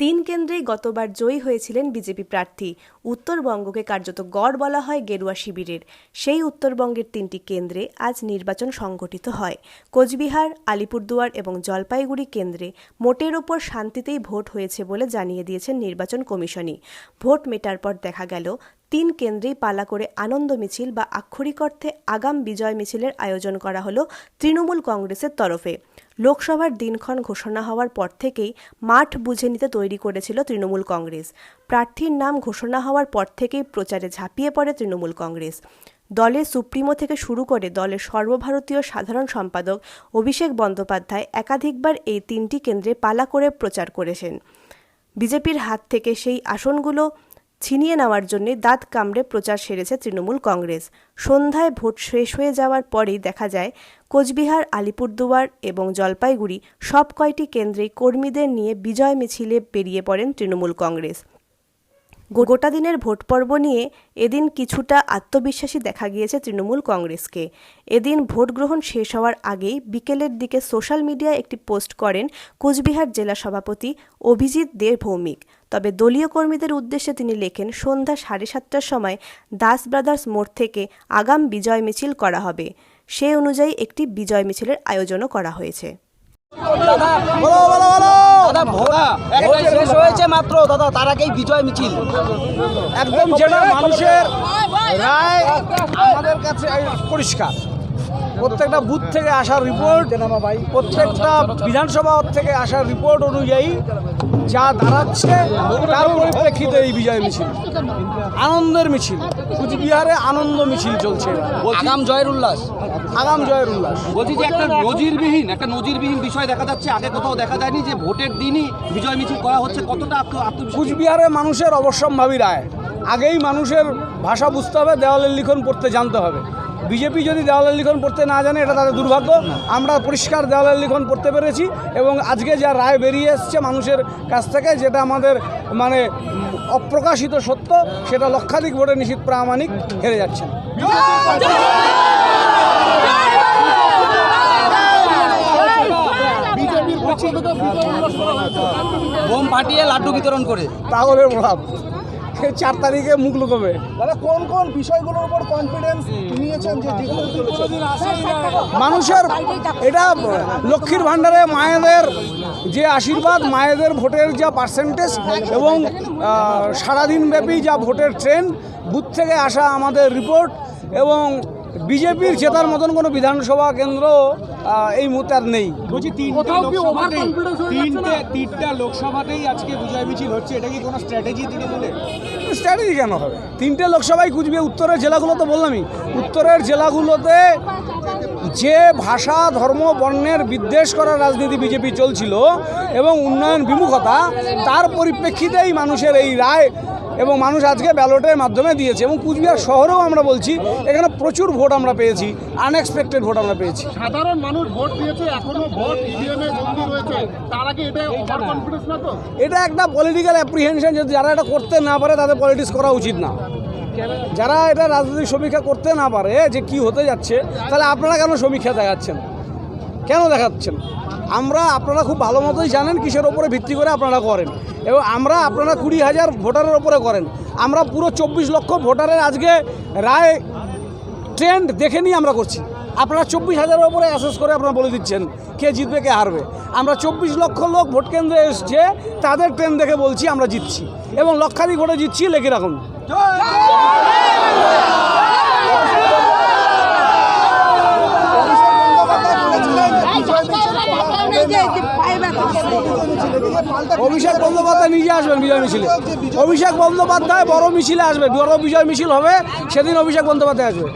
তিন কেন্দ্রেই গতবার জয়ী হয়েছিলেন বিজেপি প্রার্থী। উত্তরবঙ্গকে কার্যত গড় বলা হয় গেরুয়া শিবিরের। সেই উত্তরবঙ্গের তিনটি কেন্দ্রে আজ নির্বাচন সংগঠিত হয়। কোচবিহার, আলিপুরদুয়ার এবং জলপাইগুড়ি কেন্দ্রে মোটের ওপর শান্তিতেই ভোট হয়েছে বলে জানিয়ে দিয়েছেন নির্বাচন কমিশনই। ভোট মেটার পর দেখা গেল, তিন কেন্দ্রেই পালা করে আনন্দ মিছিল বা আক্ষরিক অর্থে আগাম বিজয় মিছিলের আয়োজন করা হলো তৃণমূল কংগ্রেসের তরফে। লোকসভার দিনক্ষণ ঘোষণা হওয়ার পর থেকেই মাঠ বুঝে নিতে তৈরি করেছিল তৃণমূল কংগ্রেস। প্রার্থীর নাম ঘোষণা হওয়ার পর থেকেই প্রচারে ঝাঁপিয়ে পড়ে তৃণমূল কংগ্রেস। দলের সুপ্রিমো থেকে শুরু করে দলের সর্বভারতীয় সাধারণ সম্পাদক অভিষেক বন্দ্যোপাধ্যায় একাধিকবার এই তিনটি কেন্দ্রে পালা করে প্রচার করেছেন। বিজেপির হাত থেকে সেই আসনগুলো ছিনিয়ে নেওয়ার জন্য দাঁত কামড়ে প্রচার সেরেছে তৃণমূল কংগ্রেস। সন্ধ্যায় ভোট শেষ হয়ে যাওয়ার পরেই দেখা যায়, কোচবিহার, আলিপুরদুয়ার এবং জলপাইগুড়ি সব কয়টি কেন্দ্রেই কর্মীদের নিয়ে বিজয় মিছিলে বেরিয়ে পড়েন তৃণমূল কংগ্রেস। গোটা দিনের ভোট পর্ব নিয়ে এদিন কিছুটা আত্মবিশ্বাসী দেখা গিয়েছে তৃণমূল কংগ্রেসকে। এদিন ভোট গ্রহণ শেষ হওয়ার আগেই বিকেলের দিকে সোশ্যাল মিডিয়ায় একটি পোস্ট করেন কোচবিহার জেলা সভাপতি অভিজিৎ দে ভৌমিক। তবে দলীয় কর্মীদের উদ্দেশ্যে তিনি লেখেন সন্ধ্যা সাড়ে সাতটার সময় দাস ব্রাদার্স মোড় থেকে আগাম বিজয় মিছিল করা হবে। সে অনুযায়ী একটি বিজয় মিছিলের আয়োজনও করা হয়েছে। দাদা বলো বলো বলো। দাদা ভোট ভোট শেষ হয়েছে মাত্র। দাদা তার আগেই বিজয় মিছিল। একদম যেটা মানুষের রায় আমাদের কাছে পরিষ্কার। প্রত্যেকটা বুথ থেকে আসা রিপোর্ট প্রত্যেকটা বিধানসভা থেকে আসা রিপোর্ট অনুযায়ী যা দাঁড়াচ্ছে তার পরিপ্রেক্ষিতে এই বিজয় মিছিল। আনন্দের মিছিল। কুচবিহারে আনন্দ মিছিল চলছে। আগাম জয়ের উল্লাস। আগাম জয়ের উল্লাস। বলছি যে একটা নজিরবিহীন একটা নজিরবিহীন বিষয় দেখা যাচ্ছে। আগে কোথাও দেখা যায়নি যে ভোটের দিনই বিজয় মিছিল করা হচ্ছে। কতটা কুচবিহারে মানুষের অবশ্যম্ভাবী রায়। আগেই মানুষের ভাষা বুঝতে হবে দেওয়ালের লিখন পড়তে জানতে হবে। বিজেপি যদি দেওয়ালের লিখন পড়তে না জানে এটা তাদের দুর্ভাগ্য। আমরা পরিষ্কার দেওয়ালের লিখন পড়তে পেরেছি এবং আজকে যা রায় বেরিয়ে এসছে মানুষের কাছ থেকে যেটা আমাদের মানে অপ্রকাশিত সত্য সেটা লক্ষাধিক ভোটে নিশ্চিত প্রামাণিক হেরে যাচ্ছেন বোম ফাটিয়ে লাড্ডু বিতরণ করে। পাগলের প্রভাব চার তারিখে মুখ লুকোবে? দাদা কোন কোন বিষয়গুলোর উপর কনফিডেন্স নিয়েছেন যে মানুষের এটা লক্ষ্মীর ভাণ্ডারে মায়েদের যে আশীর্বাদ মায়েদের ভোটের যা পার্সেন্টেজ এবং সারাদিন সারাদিনব্যাপী যা ভোটের ট্রেন বুথ থেকে আসা আমাদের রিপোর্ট এবং বিজেপির জেতার মতন কোনো বিধানসভা কেন্দ্র এই মুহূর্তে আর নেই। বলছি তিনটে লোকসভাতেই তিনটে তিনটা লোকসভাতেই আজকে বিজয় মিছিল হচ্ছে। এটা কি কোনো স্ট্র্যাটেজি তৃণমূলের? স্ট্র্যাটেজি কেন হবে? তিনটে লোকসভায় কুচবিহার উত্তরের জেলাগুলো তো বললামই। উত্তরের জেলাগুলোতে যে ভাষা ধর্ম বর্ণের বিদ্বেষ করার রাজনীতি বিজেপি চলছিল এবং উন্নয়ন বিমুখতা তার পরিপ্রেক্ষিতেই মানুষের এই রায় এবং মানুষ আজকে ব্যালটের মাধ্যমে দিয়েছে এবং কুচবিহার শহরেও আমরা বলছি এখানে প্রচুর ভোট আমরা পেয়েছি আনএক্সপেক্টেড ভোট আমরা পেয়েছি। সাধারণ মানুষ ভোট দিয়েছে এখনও ভোট ইভিএমে বন্দী রয়েছে। তার আগে এটা ওভার কনফিডেন্স না তো? এটা একটা পলিটিক্যাল অ্যাপ্রিহেনশন যদি যারা এটা করতে না পারে তাদের পলিটিক্স করা উচিত না। যারা এটা রাজনৈতিক সমীক্ষা করতে না পারে যে কি হতে যাচ্ছে তাহলে আপনারা কেন সমীক্ষা দেখাচ্ছেন? কেন দেখাচ্ছেন? আমরা আপনারা খুব ভালো মতোই জানেন কিসের ওপরে ভিত্তি করে আপনারা করেন। এবং আমরা আপনারা কুড়ি হাজার ভোটারের ওপরে করেন। আমরা পুরো চব্বিশ লক্ষ ভোটারের আজকে রায় ট্রেন্ড দেখে নিয়ে আমরা করছি। আপনারা চব্বিশ হাজারের ওপরে অ্যাসেস করে আপনারা বলে দিচ্ছেন কে জিতবে, কে হারবে। আমরা চব্বিশ লক্ষ লোক ভোট কেন্দ্রে এসছে, তাদের ট্রেন্ড দেখে বলছি আমরা জিতছি। এবং লক্ষাধিক ভোটে জিতছি, লেখে রাখুন। অভিষেক বন্দ্যোপাধ্যায় নিজে আসবেন বিজয় মিছিলে। অভিষেক বন্দ্যোপাধ্যায় বড় মিছিলে আসবে। বড় বিজয় মিছিল হবে, সেদিন অভিষেক বন্দ্যোপাধ্যায় আসবে।